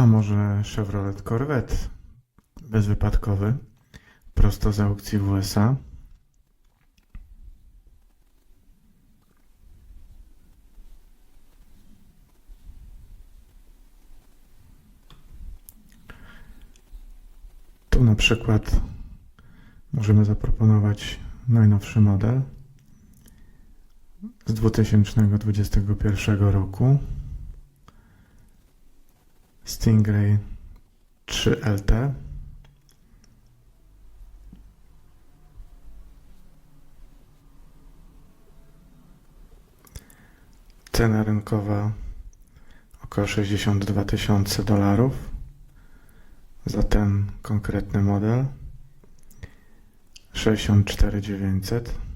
A może Chevrolet Corvette bezwypadkowy, prosto z aukcji w USA? Tu na przykład możemy zaproponować najnowszy model z 2021 roku. Stingray 3LT. Cena rynkowa około 62 tysiące dolarów za ten konkretny model. 64 900.